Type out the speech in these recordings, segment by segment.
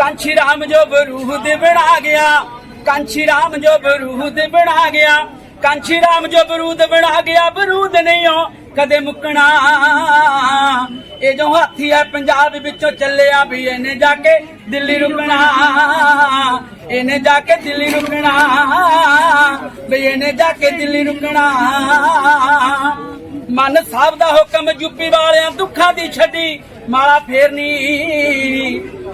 ਕਾਂਛੀ ਰਾਮ ਜੋ ਬਰੂਦ ਬਣਾ ਗਿਆ। ਕਾਂਛੀ ਰਾਮ ਜੋ ਬਰੂਦ ਬਣਾ ਗਿਆ। ਕਾਂਛੀ ਰਾਮ ਜੋ ਬਰੂਦ ਬਣਾ ਗਿਆ ਬਰੂਦ ਨਹੀਂ ਹੋ ਕਦੇ ਮੁੱਕਣਾ। ਇਹ ਜੋ ਹਾਥੀ ਹੈ ਪੰਜਾਬ ਵਿੱਚੋਂ ਚੱਲਿਆ ਵੀ ਇਹਨੇ ਜਾ ਕੇ ਦਿੱਲੀ ਰੁਕਣਾ। ਇਹਨੇ ਜਾ ਕੇ ਦਿੱਲੀ ਰੁਕਣਾ। ਵੀ ਇਹਨੇ ਜਾ ਕੇ ਦਿੱਲੀ ਰੁਕਣਾ। ਮਨ ਸਾਹਿਬ ਦਾ ਹੁਕਮ ਯੂਪੀ ਵਾਲਿਆਂ ਦੁੱਖਾਂ ਦੀ ਛੱਡੀ, ਮਾਲਾ ਫੇਰਨੀ।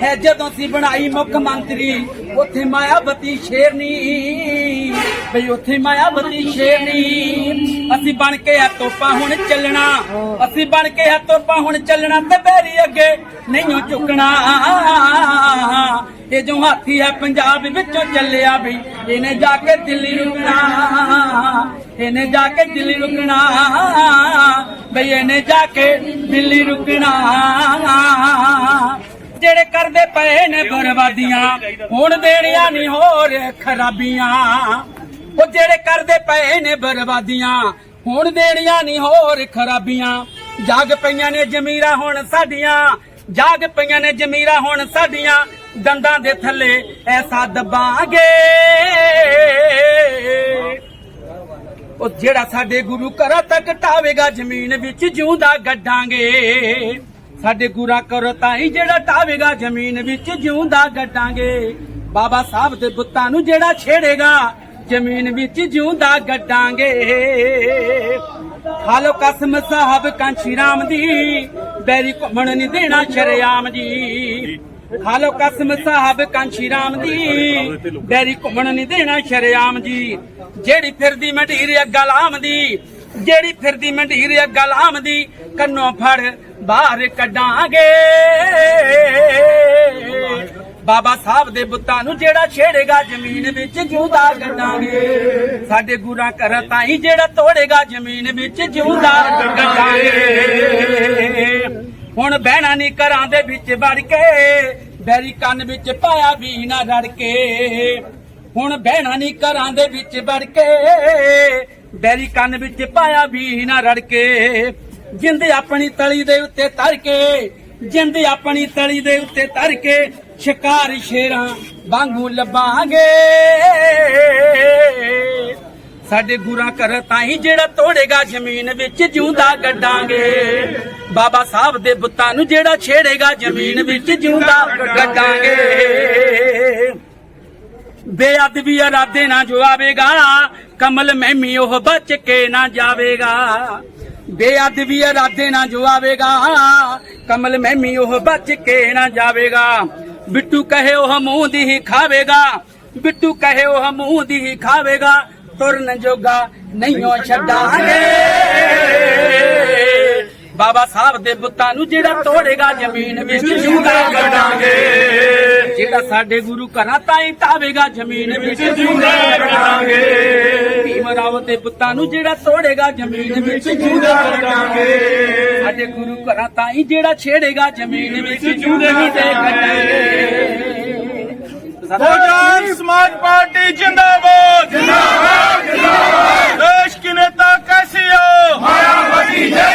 ਹੈ ਜਦੋਂ ਸੀ ਬਣਾਈ ਮੁੱਖ ਮੰਤਰੀ, ਉੱਥੇ ਮਾਇਆਵਤੀ ਸ਼ੇਰਨੀ। ਬਈ ਉੱਥੇ ਮਾਇਆਵਤੀ ਸ਼ੇਰਨੀ। ਅਸੀਂ ਬਣ ਕੇ ਆ ਤੋਪਾਂ ਹੁਣ ਚੱਲਣਾ। ਅਸੀਂ ਬਣ ਕੇ ਆ ਤੋਪਾਂ ਹੁਣ ਚੱਲਣਾ ਤੇ ਬੈਰੀ ਅੱਗੇ ਨਹੀਂਓ ਝੁਕਣਾ। ਇਹ ਜੋ ਹਾਥੀ ਹੈ ਪੰਜਾਬ ਵਿੱਚੋਂ ਚੱਲਿਆ ਵੀ ਇਹਨੇ ਜਾ ਕੇ ਦਿੱਲੀ ਰੁਕਣਾ। ਇਹਨੇ ਜਾ ਕੇ ਦਿੱਲੀ ਰੁਕਣਾ। ਬਈ ਇਹਨੇ ਜਾ ਕੇ ਦਿੱਲੀ ਰੁਕਣਾ। ਜਿਹੜੇ ਕਰਦੇ ਪਏ ਨੇ ਬਰਬਾਦੀਆਂ, ਹੁਣ ਦੇਣੀਆਂ ਨਹੀਂ ਹੋਰ ਖਰਾਬੀਆਂ ਉਹ ਜਿਹੜੇ ਕਰਦੇ ਪਏ ਨੇ ਬਰਬਾਦੀਆਂ, ਹੁਣ ਦੇਣੀਆਂ ਨਹੀਂ ਹੋਰ ਖਰਾਬੀਆਂ ਜਾਗ ਪਈਆਂ ਨੇ ਜ਼ਮੀਰਾਂ ਹੁਣ ਸਾਡੀਆਂ, ਜਾਗ ਪਈਆਂ ਨੇ ਜ਼ਮੀਰਾਂ ਹੁਣ ਸਾਡੀਆਂ। ਦੰਦਾਂ ਦੇ ਥੱਲੇ ਐਸਾ ਦਬਾਂਗੇ। ਉਹ ਜਿਹੜਾ ਸਾਡੇ ਗੁਰੂ ਘਰਾਂ ਤੱਕ ਟਾਵੇਗਾ, ਜ਼ਮੀਨ ਵਿੱਚ ਜਿਉਂਦਾ ਗੱਡਾਂਗੇ। ਸਾਡੇ ਗੁਰਾ ਕਰੋ ਤਾਂ ਹੀ ਜਿਹੜਾ ਟਾਵੇਗਾ ਜ਼ਮੀਨ ਵਿੱਚ, ਜਿਉਂਦਾ ਗੱਡਾਂਗੇ। ਬਾਬਾ ਸਾਹਿਬ ਦੇ ਬੁੱਤਾਂ ਨੂੰ ਜਿਹੜਾ ਛੇੜੇਗਾ, ਜ਼ਮੀਨ ਵਿੱਚ ਜਿਉਂਦਾ ਗੱਡਾਂਗੇ। ਖਾਲੋ ਕਸਮ ਸਾਹਿਬ ਕਾਂਛੀ ਰਾਮ ਦੀ ਬੈਰੀ ਘੁੰਮਣ ਨਹੀਂ ਦੇਣਾ ਸ਼ਰਿਆਮ ਜੀ। ਖਾਲੋ ਕਸਮ ਸਾਹਿਬ ਕਾਂਛੀ ਰਾਮ ਦੀ ਬੈਰੀ ਘੁੰਮਣ ਨਹੀਂ ਦੇਣਾ ਸ਼ਰਿਆਮ ਜੀ। ਜਿਹੜੀ ਫਿਰਦੀ ਮੰਡੀਰ ਗਲਾਮ ਦੀ ਜਿਹੜੀ ਫਿਰਦੀ ਮੰਡੀਰ ਗਲਾਮ ਦੀ ਕੰਨੋਂ ਫੜ, ਬਾਹਰ ਕੱਢਾਂਗੇ। ਬਾਬਾ ਸਾਹਿਬ ਦੇ ਬੁੱਤਾਂ ਨੂੰ ਜਿਹੜਾ ਛੇੜੇਗਾ, ਜ਼ਮੀਨ ਵਿੱਚ ਜਿਉਂਦਾ ਗੱਡਾਂਗੇ ਸਾਡੇ ਗੁਰਾਂ ਘਰ ਤਾਂ ਜਿਹੜਾ ਤੋੜੇਗਾ, ਜ਼ਮੀਨ ਵਿੱਚ ਜਿਉਂਦਾ ਗੱਡਾਂਗੇ ਹੁਣ ਬਹਿਣਾ ਨਹੀਂ ਘਰਾਂ ਦੇ ਵਿੱਚ ਵੜ ਕੇ, ਬੈਰੀ ਕੰਨ ਵਿੱਚ ਪਾਇਆ ਵੀ ਨਾ ਰੜ ਕੇ। ਹੁਣ ਬਹਿਣਾ ਨਹੀਂ ਘਰਾਂ ਦੇ ਵਿੱਚ ਵੜ ਕੇ ਬੈਰੀ ਕੰਨ ਵਿੱਚ ਪਾਇਆ ਵੀ ਨਾ ਰੜ ਕੇ। ਜਿੰਦ ਆਪਣੀ ਤਲੀ ਦੇ ਉੱਤੇ ਧਰ ਕੇ, ਜਿੰਦ ਆਪਣੀ ਤਲੀ ਦੇ ਉੱਤੇ ਧਰ ਕੇ ਸ਼ਿਕਾਰ ਸ਼ੇਰਾਂ ਵਾਂਗੂ ਲੱਭਾਂਗੇ। ਸਾਡੇ ਗੁਰਾਂ ਘਰ ਤਾਂ ਜਿਹੜਾ ਤੋੜੇਗਾ, ਜ਼ਮੀਨ ਵਿੱਚ ਜਿਉਂਦਾ ਗੱਡਾਂਗੇ। ਬਾਬਾ ਸਾਹਿਬ ਦੇ ਬੁੱਤਾਂ ਨੂੰ ਜਿਹੜਾ ਛੇੜੇਗਾ, ਜ਼ਮੀਨ ਵਿੱਚ ਜਿਉਂਦਾ ਗੱਡਾਂਗੇ। ਬੇਅਦਬੀ ਇਰਾਦੇ ਨਾ ਜੋ ਕਮਲ ਮਹਿਮੀ ਉਹ ਬਚ ਕੇ ਨਾ ਜਾਵੇਗਾ। ਬੇਅਦਬੀ ਇਰਾਦੇ ਨਾ ਜੋ ਕਮਲ ਮਹਿਮੀ ਉਹ ਬਚ ਕੇ ਨਾ ਜਾਵੇਗਾ। ਬਿੱਟੂ ਕਹੇ ਉਹ ਮੂੰਹ ਦੀ ਹੀ ਖਾਵੇਗਾ, ਬਿੱਟੂ ਕਹੇ ਉਹ ਮੂੰਹ ਦੀ ਹੀ ਖਾਵੇਗਾ, ਤੁਰਨ ਜੋਗਾ ਨਹੀਂ ਨਹੀਂਓ ਛੱਡਾਂਗੇ। ਬਾਬਾ ਸਾਹਿਬ ਦੇ ਬੁੱਤਾਂ ਨੂੰ ਜਿਹੜਾ ਤੋੜੇਗਾ ਜ਼ਮੀਨ ਵਿੱਚ ਜੂਗਾ ਕਟਾਂਗੇ ਜਿਹੜਾ ਸਾਡੇ ਗੁਰੂ ਘਰਾਂ ਤਾਈਂ ਤਾਵੇਗਾ ਜ਼ਮੀਨ ਵਿੱਚ ਜੂਗਾ ਕਟਾਂਗੇ ਭੀਮ ਰਾਵ ਦੇ ਬੁੱਤਾਂ ਨੂੰ ਜਿਹੜਾ ਤੋੜੇਗਾ ਜ਼ਮੀਨ ਵਿੱਚ ਜੂਗਾ ਕਟਾਂਗੇ ਸਾਡੇ ਗੁਰੂ ਘਰਾਂ ਤਾਈਂ ਜਿਹੜਾ ਛੇੜੇਗਾ ਜ਼ਮੀਨ ਵਿੱਚ ਜੂਦੇ ਕਟਾਂਗੇ ਬਹੁਜਨ ਸਮਾਜ ਪਾਰਟੀ ਜਿੰਦਾਬਾਦ। ਜਿੰਦਾਬਾਦ ਜਿੰਦਾਬਾਦ। ਦੇਸ਼ ਕੀ ਨੇਤਾ ਕੈਸੀ ਹੋ? ਮਾਇਆਵਤੀ ਜੈ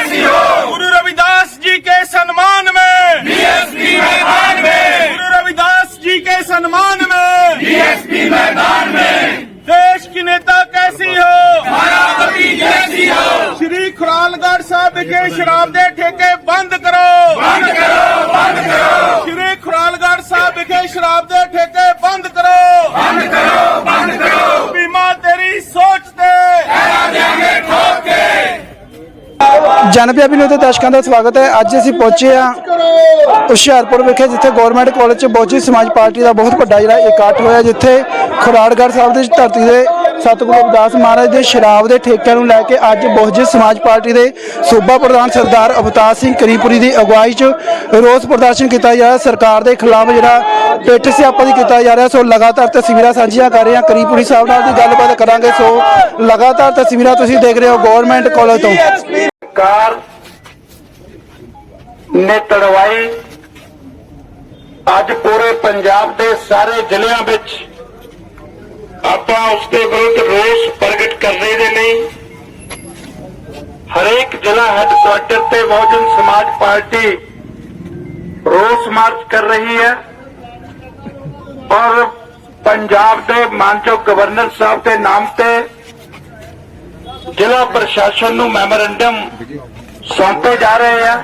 ਜਨ ਪੰਜਾਬੀ ਨੂੰ ਤੇ ਦਰਸ਼ਕਾਂ ਦਾ ਸਵਾਗਤ ਹੈ। ਅੱਜ ਅਸੀਂ ਪਹੁੰਚੇ ਆ ਹੁਸ਼ਿਆਰਪੁਰ ਵਿਖੇ, ਜਿੱਥੇ ਗਵਰਨਮੈਂਟ ਕਾਲਜ 'ਚ ਬਹੁਜੀ ਸਮਾਜ ਪਾਰਟੀ ਦਾ ਬਹੁਤ ਵੱਡਾ ਜਿਹੜਾ ਇਕੱਠ ਹੋਇਆ, ਜਿੱਥੇ ਖੁਰਾੜਗੜ੍ਹ ਸਾਹਿਬ ਦੀ ਧਰਤੀ ਦੇ ਸਤਿਗੁਰੂ ਰਵਿਦਾਸ ਮਹਾਰਾਜ ਦੇ ਸ਼ਰਾਬ ਦੇ ਠੇਕਿਆਂ ਨੂੰ ਲੈ ਕੇ ਅੱਜ ਬਹੁਜਨ ਸਮਾਜ ਪਾਰਟੀ ਦੇ ਸੂਬਾ ਪ੍ਰਧਾਨ ਸਰਦਾਰ ਅਵਤਾਰ ਸਿੰਘ ਕਰੀਪੁਰੀ ਦੀ ਅਗਵਾਈ 'ਚ ਰੋਸ ਪ੍ਰਦਰਸ਼ਨ ਕੀਤਾ ਜਾ ਰਿਹਾ। ਸਰਕਾਰ ਦੇ ਖਿਲਾਫ ਜਿਹੜਾ ਪਿੱਠ ਸਿਆਪਾ ਦੀ ਕੀਤਾ ਜਾ ਰਿਹਾ। ਸੋ ਲਗਾਤਾਰ ਤਸਵੀਰਾਂ ਸਾਂਝੀਆਂ ਕਰ ਰਹੇ ਹਾਂ। ਕਰੀਪੁਰੀ ਸਾਹਿਬ ਨਾਲ ਦੀ ਗੱਲਬਾਤ ਕਰਾਂਗੇ। ਸੋ ਲਗਾਤਾਰ ਤਸਵੀਰਾਂ ਤੁਸੀਂ ਦੇਖ ਰਹੇ ਹੋ ਗਵਰਨਮੈਂਟ ਕਾਲਜ ਤੋਂ। ਕਾਰ ਨੇ ਤੜਵਾਈ ਅੱਜ ਪੂਰੇ ਪੰਜਾਬ ਦੇ ਸਾਰੇ ਜ਼ਿਲ੍ਹਿਆਂ ਵਿੱਚ ਆਪਾਂ ਉਸ ਦੇ ਵਿਰੁੱਧ ਰੋਸ ਪ੍ਰਗਟ ਕਰਨੇ ਦੇ ਲਈ ਹਰੇਕ ਜ਼ਿਲ੍ਹਾ ਹੈੱਡਕੁਆਰਟਰ ਤੇ ਬਹੁਜਨ ਸਮਾਜ ਪਾਰਟੀ ਰੋਸ ਮਾਰਚ ਕਰ ਰਹੀ ਹੈ ਔਰ ਪੰਜਾਬ ਦੇ ਮਾਨਯੋਗ ਗਵਰਨਰ ਸਾਹਿਬ ਦੇ ਨਾਮ ਤੇ ਜ਼ਿਲ੍ਹਾ ਪ੍ਰਸ਼ਾਸਨ ਨੂੰ ਮੈਮੋਰੰਡਮ ਸੌਂਪੇ ਜਾ ਰਹੇ ਆ।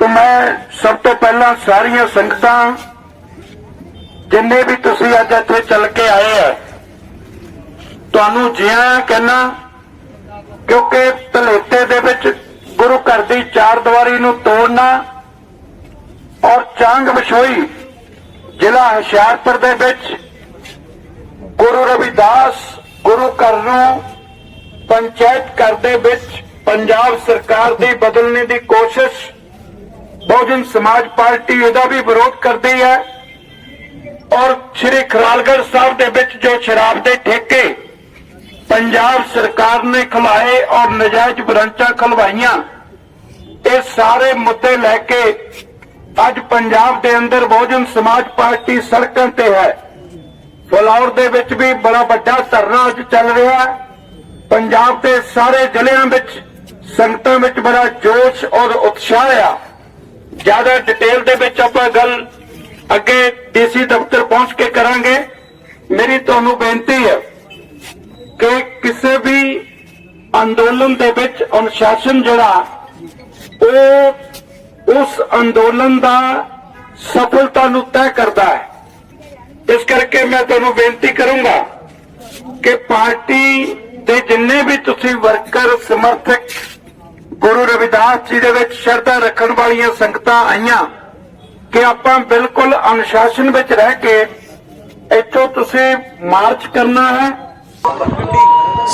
ਤੇ ਮੈਂ ਸਭ ਤੋਂ ਪਹਿਲਾਂ ਸਾਰੀਆਂ ਸੰਗਤਾਂ, ਜਿੰਨੇ ਵੀ ਤੁਸੀਂ ਅੱਜ ਇੱਥੇ ਚੱਲ ਕੇ ਆਏ ਆ, ਤੁਹਾਨੂੰ ਜਿਆ ਕਹਿਣਾ ਕਿਉਂਕਿ ਧਲੇਤੇ ਦੇ ਵਿੱਚ ਗੁਰੂ ਘਰ ਦੀ ਚਾਰ ਦੀਵਾਰੀ ਨੂੰ ਤੋੜਨਾ ਔਰ ਚਾਂਗ ਵਿਛੋਈ ਜ਼ਿਲ੍ਹਾ ਹੁਸ਼ਿਆਰਪੁਰ ਦੇ ਵਿੱਚ ਗੁਰੂ ਰਵਿਦਾਸ ਗੁਰੂ ਘਰ ਨੂੰ ਪੰਚਾਇਤ ਘਰ ਦੇ ਵਿੱਚ ਪੰਜਾਬ ਸਰਕਾਰ ਦੀ ਬਦਲਣੇ ਦੀ ਕੋਸ਼ਿਸ਼, ਬਹੁਜਨ ਸਮਾਜ ਪਾਰਟੀ ਇਹਦਾ ਵੀ ਵਿਰੋਧ ਕਰਦੀ ਹੈ। ਔਰ ਸ੍ਰੀ ਖਰਾਲਗੜ੍ਹ ਸਾਹਿਬ ਦੇ ਵਿੱਚ ਜੋ ਸ਼ਰਾਬ ਦੇ ਠੇਕੇ ਪੰਜਾਬ ਸਰਕਾਰ ਨੇ ਖਲਾਏ ਔਰ ਨਜਾਇਜ਼ ਬ੍ਰਾਂਚਾਂ ਖਲਵਾਈਆਂ, ਇਹ ਸਾਰੇ ਮੁੱਦੇ ਲੈ ਕੇ ਅੱਜ ਪੰਜਾਬ ਦੇ ਅੰਦਰ ਬਹੁਜਨ ਸਮਾਜ ਪਾਰਟੀ ਸੜਕਾਂ ਤੇ ਹੈ। ਫਲੌਰ ਦੇ ਵਿੱਚ ਵੀ ਬੜਾ ਵੱਡਾ ਧਰਨਾ ਅੱਜ ਚੱਲ ਰਿਹਾ ਹੈ। ਪੰਜਾਬ ਦੇ ਸਾਰੇ ਜ਼ਿਲ੍ਹਿਆਂ ਵਿੱਚ ਸੰਗਤਾਂ ਵਿੱਚ ਬੜਾ ਜੋਸ਼ ਔਰ ਉਤਸ਼ਾਹ ਆ। ਜ਼ਿਆਦਾ ਡਿਟੇਲ ਦੇ ਵਿੱਚ ਆਪਾਂ ਗੱਲ ਅੱਗੇ ਡੀਸੀ ਦਫ਼ਤਰ ਪਹੁੰਚ ਕੇ ਕਰਾਂਗੇ। ਮੇਰੀ ਤੁਹਾਨੂੰ ਬੇਨਤੀ ਹੈ ਕਿ ਕਿਸੇ ਵੀ ਅੰਦੋਲਨ ਦੇ ਵਿੱਚ ਅਨੁਸ਼ਾਸਨ ਜਿਹੜਾ, ਉਹ ਉਸ ਅੰਦੋਲਨ ਦਾ ਸਫਲਤਾ ਨੂੰ ਤੈਅ ਕਰਦਾ ਹੈ। ਇਸ ਕਰਕੇ ਮੈਂ ਤੁਹਾਨੂੰ ਬੇਨਤੀ ਕਰੂੰਗਾ ਕਿ ਪਾਰਟੀ ਦੇ ਜਿੰਨੇ ਵੀ ਤੁਸੀਂ ਵਰਕਰ ਸਮਰਥਕ, ਗੁਰੂ ਰਵਿਦਾਸ ਜੀ ਦੇ ਵਿੱਚ ਸ਼ਰਧਾ ਰੱਖਣ ਵਾਲੀਆਂ ਸੰਗਤਾਂ ਆਈਆਂ, ਕਿ ਆਪਾਂ ਬਿਲਕੁਲ ਅਨੁਸ਼ਾਸਨ ਵਿੱਚ ਰਹਿ ਕੇ ਇੱਥੋਂ ਤੁਸੀਂ ਮਾਰਚ ਕਰਨਾ ਹੈ।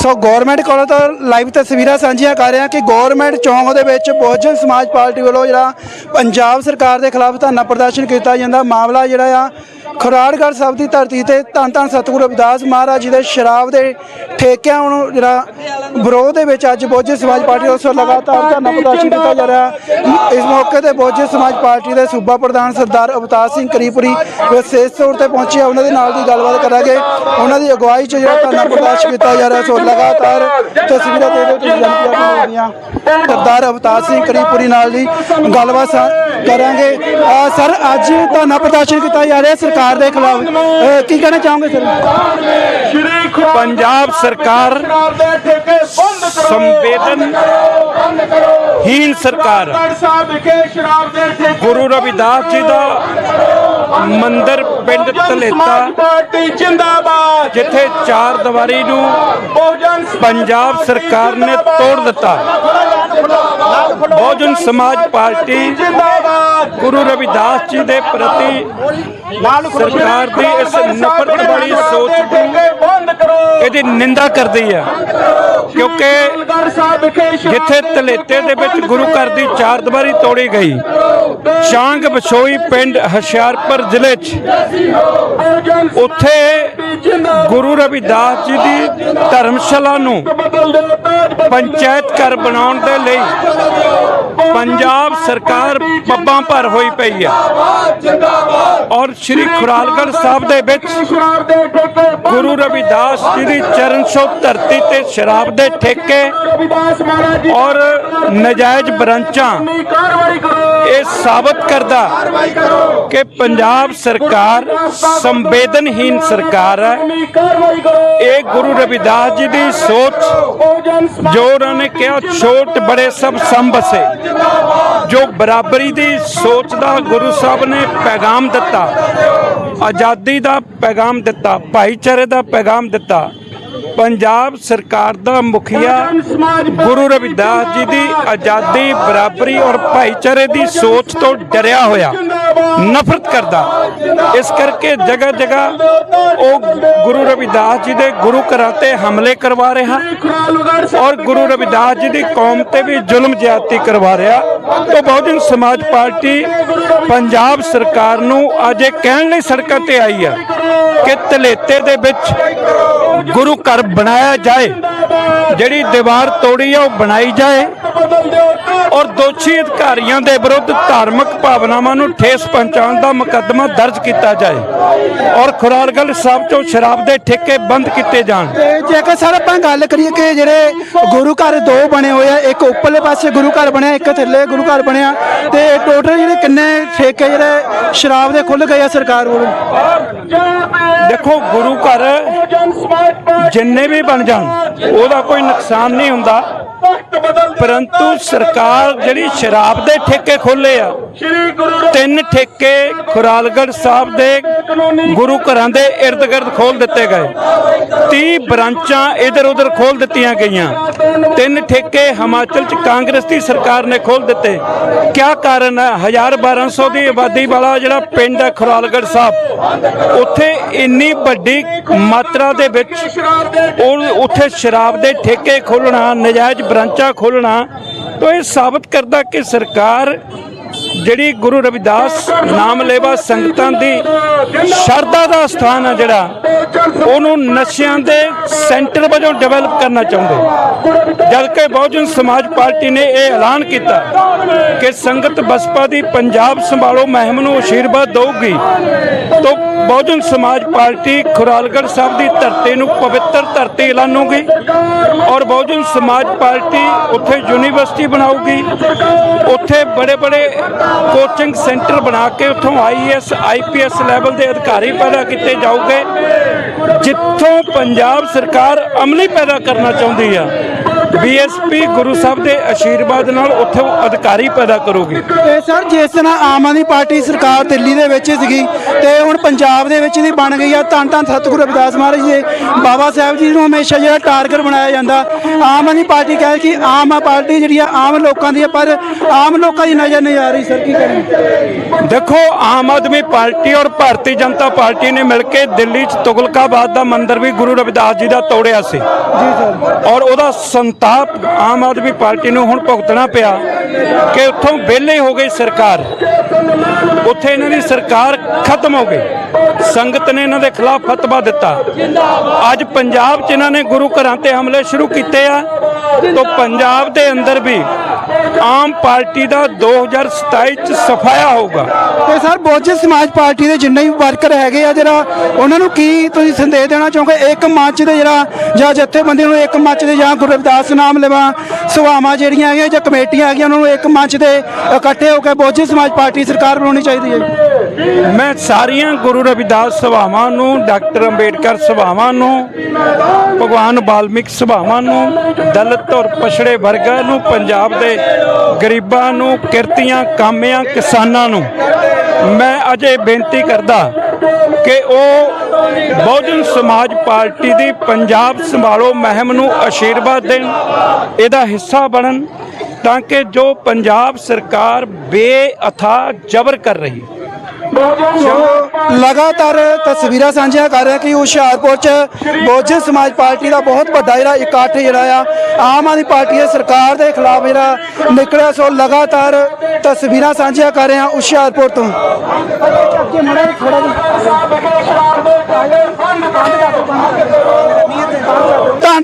ਸੋ ਗਵਰਨਮੈਂਟ ਕਾਲਜ ਤੋਂ ਲਾਈਵ ਤਸਵੀਰਾਂ ਸਾਂਝੀਆਂ ਕਰ ਰਿਹਾ ਕਿ ਗਵਰਨਮੈਂਟ ਚੌਂਕ ਦੇ ਵਿੱਚ ਬਹੁਜਨ ਸਮਾਜ ਪਾਰਟੀ ਵੱਲੋਂ ਜਿਹੜਾ ਪੰਜਾਬ ਸਰਕਾਰ ਦੇ ਖਿਲਾਫ ਧਰਨਾ ਪ੍ਰਦਰਸ਼ਨ ਕੀਤਾ ਜਾਂਦਾ, ਮਾਮਲਾ ਜਿਹੜਾ ਆ ਖੁਰਾੜਗੜ੍ਹ ਸਾਹਿਬ ਦੀ ਧਰਤੀ ਤੇ ਧੰਨ ਧੰਨ ਸਤਿਗੁਰੂ ਰਵਿਦਾਸ ਮਹਾਰਾਜ ਜੀ ਦੇ ਸ਼ਰਾਬ ਦੇ ਠੇਕਿਆਂ ਨੂੰ ਜਿਹੜਾ ਵਿਰੋਧ ਦੇ ਵਿੱਚ ਅੱਜ ਬਹੁਜਨ ਸਮਾਜ ਪਾਰਟੀ ਉਸ ਲਗਾਤਾਰ ਧਰਨਾ ਪ੍ਰਦਰਸ਼ਨ ਕੀਤਾ ਜਾ ਰਿਹਾ ਇਸ ਮੌਕੇ ਤੇ ਬਹੁਜਨ ਸਮਾਜ ਪਾਰਟੀ ਦੇ ਸੂਬਾ ਪ੍ਰਧਾਨ ਸਰਦਾਰ ਅਵਤਾਰ ਸਿੰਘ ਕਰੀਪੁਰੀ ਵਿਸ਼ੇਸ਼ ਤੌਰ ਤੇ ਪਹੁੰਚੇ ਉਹਨਾਂ ਦੇ ਨਾਲ ਦੀ ਗੱਲਬਾਤ ਕਰਾਂਗੇ। ਉਹਨਾਂ ਦੀ ਅਗਵਾਈ 'ਚ ਜਿਹੜਾ ਧਰਨਾ ਪ੍ਰਦਰਸ਼ਨ ਕੀਤਾ ਜਾ ਰਿਹਾ ਸੋ ਲਗਾਤਾਰ ਤਸਵੀਰਾਂ ਦੇ ਵਿੱਚ ਤੁਸੀਂ ਜਨਪੀਆਂ ਸਰਦਾਰ ਅਵਤਾਰ ਸਿੰਘ ਕਰੀਪੁਰੀ ਨਾਲ ਦੀ ਗੱਲਬਾਤ ਸਾ- ਕਰਾਂਗੇ। ਸਰ, ਅੱਜ ਧਰਨਾ ਪ੍ਰਦਰਸ਼ਨ ਕੀਤਾ ਜਾ ਰਿਹਾ ਸਰਕਾਰ ਦੇ ਖਿਲਾਫ। ਅਹ ਕੀ ਕਹਿਣਾ ਚਾਹੋਗੇ ਸਰ ਪੰਜਾਬ ਸਰਕਾਰ ਸੰਵੇਦਨ ਹੀਨ ਸਰਕਾਰ। ਗੁਰੂ ਰਵਿਦਾਸ ਜੀ ਦਾ ਮੰਦਿਰ ਪਿੰਡ ਧਲੇਤਾ ਪਾਰਟੀ ਜਿੰਦਾਬਾਦ ਜਿੱਥੇ ਚਾਰ ਦੀਵਾਰੀ ਨੂੰ ਬਹੁਜਨ ਪੰਜਾਬ ਸਰਕਾਰ ਨੇ ਤੋੜ ਦਿੱਤਾ। ਬਹੁਜਨ ਸਮਾਜ ਪਾਰਟੀ ਜਿੰਦਾਬਾਦ ਗੁਰੂ ਰਵਿਦਾਸ ਜੀ ਦੇ ਪ੍ਰਤੀ ਸਰਕਾਰ ਦੀ ਇਸ ਨਫ਼ਰਤ ਵਾਲੀ ਸੋਚ ਨੂੰ ਬੰਦ ਕਰੋ। ਇਹਦੀ ਨਿੰਦਾ ਕਰਦੀ ਹੈ ਕਿਉਂਕਿ ਜਿੱਥੇ ਧਲੇਤੇ ਦੇ ਵਿੱਚ ਗੁਰੂ ਘਰ ਦੀ ਚਾਰ ਦੀਵਾਰੀ ਤੋੜੀ ਗਈ। ਚਾਂਗ ਬਛੋਈ ਪਿੰਡ ਹੁਸ਼ਿਆਰਪੁਰ ਜ਼ਿਲ੍ਹੇ 'ਚ ਉੱਥੇ ਗੁਰੂ ਰਵਿਦਾਸ ਜੀ ਦੀ ਧਰਮਸ਼ਾਲਾ ਨੂੰ ਪੰਚਾਇਤ ਘਰ ਬਣਾਉਣ ਦੇ ਲਈ ਪੰਜਾਬ ਸਰਕਾਰ ਪੱਬਾਂ ਭਰ ਹੋਈ ਪਈ ਆ। ਔਰ ਸ੍ਰੀ ਖੁਰਾਲਗੜ੍ਹ ਸਾਹਿਬ ਦੇ ਵਿੱਚ ਗੁਰੂ ਰਵਿਦਾਸ ਜੀ ਦੀ ਚਰਨ ਛੋਹ ਧਰਤੀ ਤੇ ਸ਼ਰਾਬ ਦੇ ਠੇਕੇ ਰਵਿਦਾਸ ਔਰ ਨਜਾਇਜ਼ ਬ੍ਰਾਂਚਾਂ, ਇਹ ਸਾਬਤ ਕਰਦਾ ਕਿ ਪੰਜਾਬ ਸਰਕਾਰ ਸੰਵੇਦਨਹੀਨ ਸਰਕਾਰ ਹੈ। ਇਹ ਗੁਰੂ ਰਵਿਦਾਸ ਜੀ ਦੀ ਸੋਚ ਜੋ ਉਹਨਾਂ ਨੇ ਕਿਹਾ, ਛੋਟ ਬੜੇ ਸਭ ਸੰਭਸੇ। ਜੋ ਬਰਾਬਰੀ ਦੀ ਸੋਚ ਦਾ ਗੁਰੂ ਸਾਹਿਬ ਨੇ ਪੈਗਾਮ ਦਿੱਤਾ, ਆਜ਼ਾਦੀ ਦਾ ਪੈਗਾਮ ਦਿੱਤਾ, ਭਾਈਚਾਰੇ ਦਾ ਪੈਗਾਮ ਦਿੱਤਾ ਪੰਜਾਬ ਸਰਕਾਰ ਦਾ ਮੁਖੀਆ ਗੁਰੂ ਰਵਿਦਾਸ ਜੀ ਦੀ ਆਜ਼ਾਦੀ ਬਰਾਬਰੀ ਔਰ ਭਾਈਚਾਰੇ ਦੀ ਸੋਚ ਤੋਂ ਡਰਿਆ ਹੋਇਆ ਨਫ਼ਰਤ ਕਰਦਾ। ਇਸ ਕਰਕੇ ਜਗ੍ਹਾ ਜਗ੍ਹਾ ਉਹ ਗੁਰੂ ਰਵਿਦਾਸ ਜੀ ਦੇ ਗੁਰੂ ਘਰਾਂ ਤੇ ਹਮਲੇ ਕਰਵਾ ਰਿਹਾ ਔਰ ਗੁਰੂ ਰਵਿਦਾਸ ਜੀ ਦੀ ਕੌਮ ਤੇ ਵੀ ਜ਼ੁਲਮ ਜ਼ਿਆਦਤੀ ਕਰਵਾ ਰਿਹਾ। ਤਾਂ ਬਹੁਜਨ ਸਮਾਜ ਪਾਰਟੀ ਪੰਜਾਬ ਸਰਕਾਰ ਨੂੰ ਅੱਜ ਇਹ ਕਹਿਣ ਲਈ ਸੜਕਾਂ ਤੇ ਆਈ ਹੈ ਕਿ ਧਲੇਤੇ ਦੇ ਵਿੱਚ ਗੁਰੂ ਘਰ ਬਣਾਇਆ ਜਾਏ। ਜਿਹੜੀ ਦੀਵਾਰ ਤੋੜੀ ਆ ਉਹ ਬਣਾਈ ਜਾਏ। ਔਰ ਦੋਸ਼ੀ ਅਧਿਕਾਰੀਆਂ ਦੇ ਵਿਰੁੱਧ ਧਾਰਮਿਕ ਭਾਵਨਾਵਾਂ ਨੂੰ ਠੇਸ ਪਹੁੰਚਾਉਣ ਦਾ ਮੁਕੱਦਮਾ ਦਰਜ ਕੀਤਾ ਜਾਏ। ਔਰ ਖੁਰਾਰਗਲ ਸਾਹਿਬ ਚੋਂ ਸ਼ਰਾਬ ਦੇ ਠੇਕੇ ਬੰਦ ਕੀਤੇ ਜਾਣ। ਜੇਕਰ ਸਰ ਆਪਾਂ ਗੱਲ ਕਰੀਏ ਕਿ ਜਿਹੜੇ ਗੁਰੂ ਘਰ ਦੋ ਬਣੇ ਹੋਏ ਆ ਇੱਕ ਉੱਪਰਲੇ ਪਾਸੇ ਗੁਰੂ ਘਰ ਬਣਿਆ ਇੱਕ ਥੱਲੇ ਗੁਰੂ ਘਰ ਬਣਿਆ ਤੇ ਟੋਟਲ ਜਿਹੜੇ ਕਿੰਨੇ ਠੇਕੇ ਜਿਹੜੇ ਸ਼ਰਾਬ ਦੇ ਖੁੱਲ ਗਏ ਆ ਸਰਕਾਰ ਵੱਲੋਂ? ਦੇਖੋ ਗੁਰੂ ਘਰ ਜਨ ਵੀ ਬਣ ਜਾਣ ਉਹਦਾ ਕੋਈ ਨੁਕਸਾਨ ਨਹੀਂ ਹੁੰਦਾ। ਪਰੰਤੂ ਸਰਕਾਰ ਜਿਹੜੀ ਸ਼ਰਾਬ ਦੇ ਠੇਕੇ ਖੋਲੇ ਆ ਤਿੰਨ ਠੇਕੇ ਖੁਰਾਲਗੜ੍ਹ ਸਾਹਿਬ ਦੇ ਗੁਰੂ ਘਰਾਂ ਦੇ ird-gird ਖੋਲ ਦਿੱਤੇ ਗਏ। 30 ਬ੍ਰਾਂਚਾਂ ਇਧਰ ਉਧਰ ਖੋਲ ਦਿੱਤੀਆਂ ਗਈਆਂ। ਤਿੰਨ ਠੇਕੇ ਹਿਮਾਚਲ ਚ ਕਾਂਗਰਸ ਦੀ ਸਰਕਾਰ ਨੇ ਖੋਲ ਦਿੱਤੇ। ਕਿਆ ਕਾਰਨ ਹੈ? 1200 ਦੀ ਆਬਾਦੀ ਵਾਲਾ ਜਿਹੜਾ ਪਿੰਡ ਹੈ ਖੁਰਾਲਗੜ੍ਹ ਸਾਹਿਬ ਉੱਥੇ ਇੰਨੀ ਵੱਡੀ ਮਾਤਰਾ ਦੇ ਵਿੱਚ ਉਹ ਉੱਥੇ ਸ਼ਰਾਬ ਦੇ ਠੇਕੇ ਖੋਲਣਾ ਨਜਾਇਜ਼ ਬ੍ਰਾਂਚਾਂ ਖੋਲਣਾ ਤਾਂ ਇਹ ਸਾਬਤ ਕਰਦਾ ਕਿ ਸਰਕਾਰ ਜਿਹੜੀ ਗੁਰੂ ਰਵਿਦਾਸ ਨਾਮ ਲੈਵਾ ਸੰਗਤਾਂ ਦੀ ਸ਼ਰਧਾ ਦਾ ਸਥਾਨ ਆ ਜਿਹੜਾ, ਉਹਨੂੰ ਨਸ਼ਿਆਂ ਦੇ ਸੈਂਟਰ ਵਜੋਂ ਡਿਵੈਲਪ ਕਰਨਾ ਚਾਹੁੰਦੇ। ਜਦਕਿ ਬਹੁਜਨ ਸਮਾਜ ਪਾਰਟੀ ਨੇ ਇਹ ਐਲਾਨ ਕੀਤਾ ਕਿ ਸੰਗਤ ਬਸਪਾ ਦੀ ਪੰਜਾਬ ਸੰਭਾਲੋ ਮਹਿਮ ਨੂੰ ਆਸ਼ੀਰਵਾਦ ਦੇਊਗੀ, ਤਾਂ ਬਹੁਜਨ ਸਮਾਜ ਪਾਰਟੀ ਖੁਰਾਲਗੜ੍ਹ ਸਾਹਿਬ ਦੀ ਧਰਤੀ ਨੂੰ ਪਵਿੱਤਰ ਧਰਤੀ ਐਲਾਨੂਗੀ ਔਰ ਬਹੁਜਨ ਸਮਾਜ ਪਾਰਟੀ ਉੱਥੇ ਯੂਨੀਵਰਸਿਟੀ ਬਣਾਊਗੀ। ਉੱਥੇ ਬੜੇ ਬੜੇ ਕੋਚਿੰਗ ਸੈਂਟਰ ਬਣਾ ਕੇ ਉੱਥੋਂ ਆਈਐਸ ਆਈਪੀਐਸ ਲੈਵਲ ਦੇ ਅਧਿਕਾਰੀ ਪੈਦਾ ਕੀਤੇ ਜਾਊਗੇ, ਜਿੱਥੋਂ ਪੰਜਾਬ ਸਰਕਾਰ ਅਮਲੀ ਪੈਦਾ ਕਰਨਾ ਚਾਹੁੰਦੀ ਆ। ਬੀਐਸਪੀ ਗੁਰੂ ਸਾਹਿਬ ਦੇ ਅਸ਼ੀਰਵਾਦ ਨਾਲ ਉੱਥੇ ਅਧਿਕਾਰੀ ਪੈਦਾ ਕਰੂਗੀ। ਤੇ ਸਰ ਜਿਸ ਤਰ੍ਹਾਂ ਆਮ ਆਦਮੀ ਪਾਰਟੀ ਸਰਕਾਰ ਦਿੱਲੀ ਦੇ ਵਿੱਚ ਸੀਗੀ ਤੇ ਹੁਣ ਪੰਜਾਬ ਦੇ ਵਿੱਚ ਦੀ ਬਣ ਗਈ ਆ ਧੰਨ ਧੰਨ ਸਤਿਗੁਰੂ ਰਵਿਦਾਸ ਮਹਾਰਾਜ ਜੀ ਬਾਬਾ ਸਾਹਿਬ ਜੀ ਨੂੰ ਹਮੇਸ਼ਾ ਜਿਹੜਾ ਟਾਰਗੇਟ ਬਣਾਇਆ ਜਾਂਦਾ। ਆਮ ਆਦਮੀ ਪਾਰਟੀ ਕਹੇ ਕਿ ਆਮ ਆ ਪਾਰਟੀ ਜਿਹੜੀ ਆ ਆਮ ਲੋਕਾਂ ਦੀ ਆ ਪਰ ਆਮ ਲੋਕਾਂ ਦੀ ਨਜ਼ਰ ਨਹੀਂ ਆ ਰਹੀ ਸਰ ਕੀ ਕਰੀਏ ਦੇਖੋ ਆਮ ਆਦਮੀ ਪਾਰਟੀ ਔਰ ਭਾਰਤੀ ਜਨਤਾ ਪਾਰਟੀ ਨੇ ਮਿਲ ਕੇ ਦਿੱਲੀ 'ਚ ਤੁਗਲਕਾਬਾਦ ਦਾ ਮੰਦਿਰ ਵੀ ਗੁਰੂ ਰਵਿਦਾਸ ਜੀ ਦਾ ਤੋੜਿਆ ਸੀ। ਜੀ ਸਰ। ਔਰ ਉਹਦਾ ਸੰਤਾਪ ਆਮ ਆਦਮੀ ਪਾਰਟੀ ਨੂੰ ਹੁਣ ਭੁਗਤਣਾ ਪਿਆ ਕਿ ਉੱਥੋਂ ਵਿਹਲੇ ਹੋ ਗਈ ਸਰਕਾਰ। ਉੱਥੇ ਇਹਨਾਂ ਦੀ ਸਰਕਾਰ ਖਤਮ ਹੋ ਗਈ। ਸੰਗਤ ਨੇ ਇਹਨਾਂ ਦੇ ਖਿਲਾਫ ਫਤਵਾ ਦਿੱਤਾ। ਅੱਜ ਪੰਜਾਬ 'ਚ ਇਹਨਾਂ ਨੇ ਗੁਰੂ ਘਰਾਂ ਤੇ ਹਮਲੇ ਸ਼ੁਰੂ ਕੀਤੇ ਆ। ਤੋਂ ਪੰਜਾਬ ਦੇ ਅੰਦਰ ਵੀ ਆਮ ਪਾਰਟੀ ਦਾ 2027 ਚ ਸਫਾਇਆ ਹੋਊਗਾ। ਤੇ ਸਰ ਬਹੁਜਨ ਸਮਾਜ ਪਾਰਟੀ ਦੇ ਜਿੰਨੇ ਵੀ ਵਰਕਰ ਹੈਗੇ ਆ, ਜਿਹੜਾ ਉਹਨਾਂ ਨੂੰ ਕੀ ਤੁਸੀਂ ਸੰਦੇਸ਼ ਦੇਣਾ ਚਾਹੋਗੇ? ਇੱਕ ਮੰਚ ਦੇ ਜਿਹੜਾ, ਜਾਂ ਜਥੇਬੰਦੀ ਨੂੰ ਇੱਕ ਮੰਚ ਦੇ, ਜਾਂ ਗੁਰੂ ਰਵਿਦਾਸ ਨਾਮ ਲੈਵਾ ਸਭਾਵਾਂ ਜਿਹੜੀਆਂ ਹੈਗੀਆਂ ਜਾਂ ਕਮੇਟੀਆਂ ਹੈਗੀਆਂ, ਉਹਨਾਂ ਨੂੰ ਇੱਕ ਮੰਚ ਦੇ ਇਕੱਠੇ ਹੋ ਕੇ ਬਹੁਜਨ ਸਮਾਜ ਪਾਰਟੀ ਸਰਕਾਰ ਬਣਾਉਣੀ ਚਾਹੀਦੀ ਹੈ ਮੈਂ ਸਾਰੀਆਂ ਗੁਰੂ ਰਵਿਦਾਸ ਸਭਾਵਾਂ ਨੂੰ, ਡਾਕਟਰ ਅੰਬੇਡਕਰ ਸਭਾਵਾਂ ਨੂੰ, ਭਗਵਾਨ ਵਾਲਮੀਕ ਸਭਾਵਾਂ ਨੂੰ, ਦਲਿਤ ਔਰ ਪਛੜੇ ਵਰਗਾਂ ਨੂੰ, ਪੰਜਾਬ ਦੇ ਗਰੀਬਾਂ ਨੂੰ, ਕਿਰਤੀਆਂ, ਕਾਮਿਆਂ, ਕਿਸਾਨਾਂ ਨੂੰ, ਮੈਂ ਅਜੇ ਬੇਨਤੀ ਕਰਦਾ ਕਿ ਉਹ ਬਹੁਜਨ ਸਮਾਜ ਪਾਰਟੀ ਦੀ ਪੰਜਾਬ ਸੰਭਾਲੋ ਮਹਿਮ ਨੂੰ ਅਸ਼ੀਰਵਾਦ ਦੇਣ, ਇਹਦਾ ਹਿੱਸਾ ਬਣਨ, ਤਾਂ ਕਿ ਜੋ ਪੰਜਾਬ ਸਰਕਾਰ ਬੇਅਥਾ ਜ਼ਬਰ ਕਰ ਰਹੀ ਹੈ। ਸੋ ਲਗਾਤਾਰ ਤਸਵੀਰਾਂ ਸਾਂਝੀਆਂ ਕਰ ਰਿਹਾ ਕਿ ਹੁਸ਼ਿਆਰਪੁਰ ਚ ਬਹੁਜਨ ਸਮਾਜ ਪਾਰਟੀ ਦਾ ਬਹੁਤ ਵੱਡਾ ਜਿਹੜਾ ਇਕੱਠ ਜਿਹੜਾ ਆ, ਆਮ ਆਦਮੀ ਪਾਰਟੀ ਦੀ ਸਰਕਾਰ ਦੇ ਖਿਲਾਫ ਜਿਹੜਾ ਨਿਕਲਿਆ, ਸੋ ਲਗਾਤਾਰ ਤਸਵੀਰਾਂ ਸਾਂਝੀਆਂ ਕਰ ਰਿਹਾ ਹੁਸ਼ਿਆਰਪੁਰ ਤੋਂ। ਧੰਨ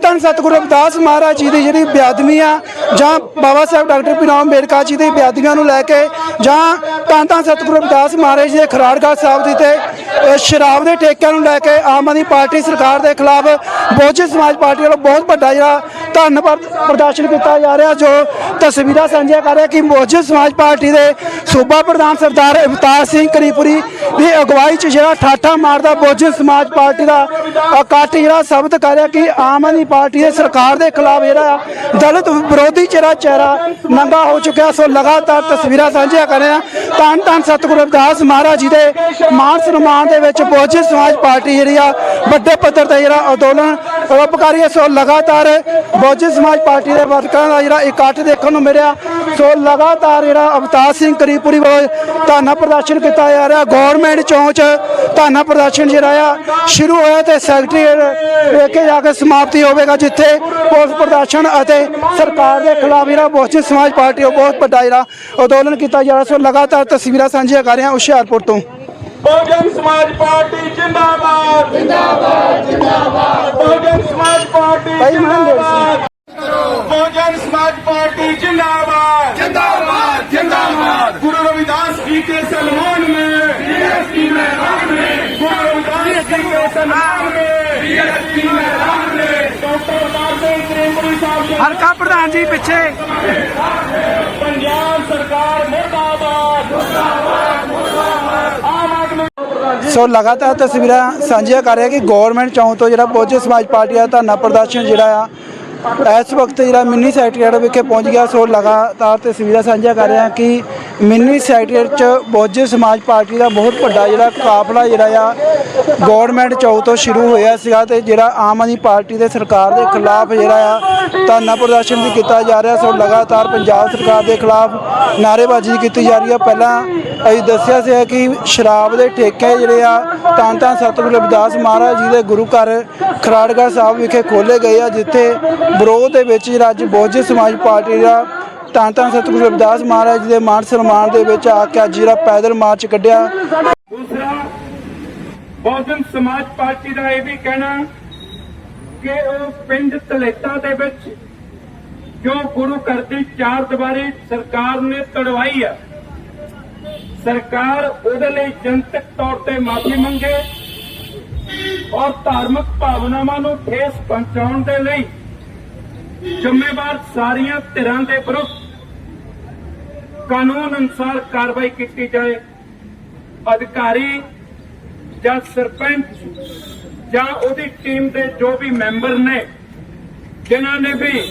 ਧੰਨ ਸਤਿਗੁਰੂ ਰਵਿਦਾਸ ਮਹਾਰਾਜ ਜੀ ਦੀ ਜਿਹੜੀ ਬਿਆਦਮੀ ਆ, ਜਾਂ ਬਾਬਾ ਸਾਹਿਬ ਡਾਕਟਰ ਭੀਮ ਅੰਬੇਡਕਰ ਜੀ ਦੀ ਬਿਆਦਮੀਆਂ ਨੂੰ ਲੈ ਕੇ, ਜਾਂ ਧੰਨ ਧੰਨ ਸਤਿਗੁਰੂ ਰਵਿਦਾਸ ਮਹਾਰਾਜ ਜੀ ਦੇ ਖਰਾੜਗੜ੍ਹ ਸਾਹਿਬ ਦੀ ਤੇ ਸ਼ਰਾਬ ਦੇ ਠੇਕਿਆਂ ਨੂੰ ਲੈ ਕੇ ਆਮ ਆਦਮੀ ਪਾਰਟੀ ਸਰਕਾਰ ਦੇ ਖਿਲਾਫ, ਬਹੁਜਨ ਸਮਾਜ ਪਾਰਟੀ ਵੱਲੋਂ ਬਹੁਤ ਵੱਡਾ ਜਿਹੜਾ ਧੰਨ ਪ੍ਰਦਰਸ਼ਨ ਕੀਤਾ ਜਾ ਰਿਹਾ, ਜੋ ਤਸਵੀਰਾਂ ਸਾਂਝੀਆਂ ਕਰ ਰਿਹਾ ਕਿ ਬਹੁਜਨ ਸਮਾਜ ਪਾਰਟੀ ਦੇ ਸੂਬਾ ਪ੍ਰਧਾਨ ਸਰਦਾਰ ਅਵਤਾਰ ਸਿੰਘ ਕਰੀਪੁਰੀ ਦੀ ਅਗਵਾਈ 'ਚ ਜਿਹੜਾ ਠਾਠਾ ਮਾਰਦਾ ਬਹੁਜਨ ਸਮਾਜ ਪਾਰਟੀ ਦਾ ਇਕੱਠ ਜਿਹੜਾ ਸਾਬਤ ਕਰ ਰਿਹਾ ਕਿ ਆਮ ਆਦਮੀ ਪਾਰਟੀ ਦੇ ਸਰਕਾਰ ਦੇ ਖਿਲਾਫ ਜਿਹੜਾ ਦਲਿਤ ਵਿਰੋਧੀ ਜਿਹੜਾ ਚਿਹਰਾ ਨੰਗਾ ਹੋ ਚੁੱਕਿਆ, ਸੋ ਲਗਾਤਾਰ ਤਸਵੀਰਾਂ ਸਾਂਝੀਆਂ ਕਰ ਰਿਹਾ। ਹਾਂ ਧੰਨ ਧੰਨ ਸਤਿਗੁਰੂ ਰਵਿਦਾਸ ਮਹਾਰਾਜ ਜੀ ਦੇ ਮਾਨ ਸਨਮਾਨ ਦੇ ਵਿੱਚ ਬਹੁਜਨ ਸਮਾਜ ਪਾਰਟੀ ਜਿਹੜੀ ਆ ਵੱਡੇ ਪੱਧਰ ਤੇ ਜਿਹੜਾ ਅੰਦੋਲਨ ਰੱਬ ਕਰ ਰਹੀ ਹੈ, ਸੋ ਲਗਾਤਾਰ ਬਹੁਜਨ ਸਮਾਜ ਪਾਰਟੀ ਦੇ ਵਰਕਰਾਂ ਦਾ ਜਿਹੜਾ ਇਕੱਠ ਦੇਖਣ ਨੂੰ ਮਿਲਿਆ, ਸੋ ਲਗਾਤਾਰ ਜਿਹੜਾ ਅਵਤਾਰ ਸਿੰਘ ਕਰੀਪੁਰੀ ਵੱਲੋਂ ਧਰਨਾ ਪ੍ਰਦਰਸ਼ਨ ਕੀਤਾ ਜਾ ਰਿਹਾ, ਗਵਰਨਮੈਂਟ ਚੌਂਚ ਧਰਨਾ ਪ੍ਰਦਰਸ਼ਨ ਜਿਹੜਾ ਆ, ਸ਼ੁਰੂ ਹੋਇਆ ਤੇ ਸੈਕਟਰੀ ਵੇਖੇ ਜਾ ਕੇ ਸਮਾਪਤੀ ਹੋਵੇਗਾ, ਜਿੱਥੇ ਪੁਲਿਸ ਪ੍ਰਦਰਸ਼ਨ ਅਤੇ ਸਰਕਾਰ ਦੇ ਖਿਲਾਫ ਜਿਹੜਾ ਬਹੁਜਨ ਸਮਾਜ ਪਾਰਟੀ ਉਹ ਬਹੁਤ ਵੱਡਾ ਜਿਹੜਾ ਅੰਦੋਲਨ ਕੀਤਾ ਜਾ ਰਿਹਾ, ਸੋ ਲਗਾਤਾਰ ਤਸਵੀਰਾਂ ਸਾਂਝੀਆਂ ਕਰ ਰਿਹਾ ਹੁਸ਼ਿਆਰਪੁਰ ਤੋਂ। बहुजन समाज पार्टी जिंदाबाद। जिंदाबाद जिंदाबाद। बहुजन समाज पार्टी जिंदाबाद। बहुजन समाज पार्टी जिंदाबाद। जिंदाबाद जिंदाबाद। गुरु रविदास जी के सम्मान में बीएसपी मैदान में। गुरु रविदास जी के सलमान में। बीएसपी मैदान में। डॉक्टर बादल त्रिपुरी साहब हरका प्रधान जी पीछे। पंजाब सरकार मुर्दाबाद। मुर्दाबाद मुर्दाबाद। ਸੋ ਲਗਾਤਾਰ ਤਸਵੀਰਾਂ ਸਾਂਝੀਆਂ ਕਰ ਰਿਹਾ ਕਿ ਗਵਰਨਮੈਂਟ ਚੌਂਕ ਤੋਂ ਜਿਹੜਾ ਬਹੁਜਨ ਸਮਾਜ ਪਾਰਟੀ ਦਾ ਧਰਨਾ ਪ੍ਰਦਰਸ਼ਨ ਜਿਹੜਾ ਆ ਇਸ ਵਕਤ ਜਿਹੜਾ ਮਿੰਨੀ ਸੈਕਟਰੀਏਟ ਵਿਖੇ ਪਹੁੰਚ ਗਿਆ, ਸੋ ਲਗਾਤਾਰ ਤਸਵੀਰਾਂ ਸਾਂਝੀਆਂ ਕਰ ਰਿਹਾ ਕਿ ਮਿੰਨੀ ਸੈਕਟਰੀਏਟ ਚ ਬਹੁਜਨ ਸਮਾਜ ਪਾਰਟੀ ਦਾ ਬਹੁਤ ਵੱਡਾ ਜਿਹੜਾ ਕਾਫਲਾ ਜਿਹੜਾ ਆ ਗਵਰਨਮੈਂਟ ਚੌਂਕ ਤੋਂ ਸ਼ੁਰੂ ਹੋਇਆ ਸੀਗਾ ਤੇ ਜਿਹੜਾ ਆਮ ਆਦਮੀ ਪਾਰਟੀ ਦੇ ਸਰਕਾਰ ਦੇ ਖਿਲਾਫ ਜਿਹੜਾ ਆ ਧਰਨਾ ਪ੍ਰਦਰਸ਼ਨ ਵੀ ਕੀਤਾ ਜਾ ਰਿਹਾ, ਸੋ ਲਗਾਤਾਰ ਪੰਜਾਬ ਸਰਕਾਰ ਦੇ ਖਿਲਾਫ ਨਾਅਰੇਬਾਜ਼ੀ ਕੀਤੀ ਜਾ ਰਹੀ ਆ। ਪਹਿਲਾਂ ਅਸੀਂ ਦੱਸਿਆ ਸੀ ਕਿ ਸ਼ਰਾਬ ਦੇ ਠੇਕੇ ਜਿਹੜੇ ਆ ਤਾਂ ਤਾਂ ਸਤਿਗੁਰੂ ਰਵਿਦਾਸ ਮਹਾਰਾਜ ਜੀ ਦੇ ਗੁਰੂ ਘਰ ਖਰਾੜਗੜ੍ਹ ਸਾਹਿਬ ਵਿਖੇ ਖੋਲੇ ਗਏ ਆ, ਜਿੱਥੇ ਵਿਰੋਧ ਦੇ ਵਿੱਚ ਜਿਹੜਾ ਅੱਜ ਬਹੁਜਨ ਸਮਾਜ ਪਾਰਟੀ ਦਾ ਤਾਂ ਤਾਂ ਸਤਿਗੁਰੂ ਰਵਿਦਾਸ ਮਹਾਰਾਜ ਦੇ ਮਾਨ ਸਨਮਾਨ ਦੇ ਵਿੱਚ ਆ ਕੇ ਅੱਜ ਜਿਹੜਾ ਪੈਦਲ ਮਾਰਚ ਕੱਢਿਆ। ਦੂਸਰਾ, ਬਹੁਜਨ ਸਮਾਜ ਪਾਰਟੀ ਦਾ ਇਹ ਵੀ ਕਹਿਣਾ ਕਿ ਉਹ ਪਿੰਡ ਤਲੇਟਾ ਦੇ ਵਿੱਚ ਜੋ ਗੁਰੂ ਘਰ ਦੀ ਚਾਰ ਦੀਵਾਰੀ ਸਰਕਾਰ ਨੇ ਤੜਵਾਈ ਆ, ਸਰਕਾਰ ਉਹਦੇ ਲਈ ਜਨਤਕ ਤੌਰ ਤੇ ਮਾਫੀ ਮੰਗੇ ਔਰ ਧਾਰਮਿਕ ਭਾਵਨਾਵਾਂ ਨੂੰ ਠੇਸ ਪਹੁੰਚਾਉਣ ਦੇ ਲਈ ਜ਼ਿੰਮੇਵਾਰ ਸਾਰੀਆਂ ਧਿਰਾਂ ਦੇ ਵਿਰੁੱਧ ਕਾਨੂੰਨ ਅਨੁਸਾਰ ਕਾਰਵਾਈ ਕੀਤੀ ਜਾਏ। ਅਧਿਕਾਰੀ ਜਾਂ ਸਰਪੰਚ ਜਾਂ ਉਹਦੀ ਟੀਮ ਦੇ ਜੋ ਵੀ ਮੈਂਬਰ ਨੇ, ਜਿਨ੍ਹਾਂ ਨੇ ਵੀ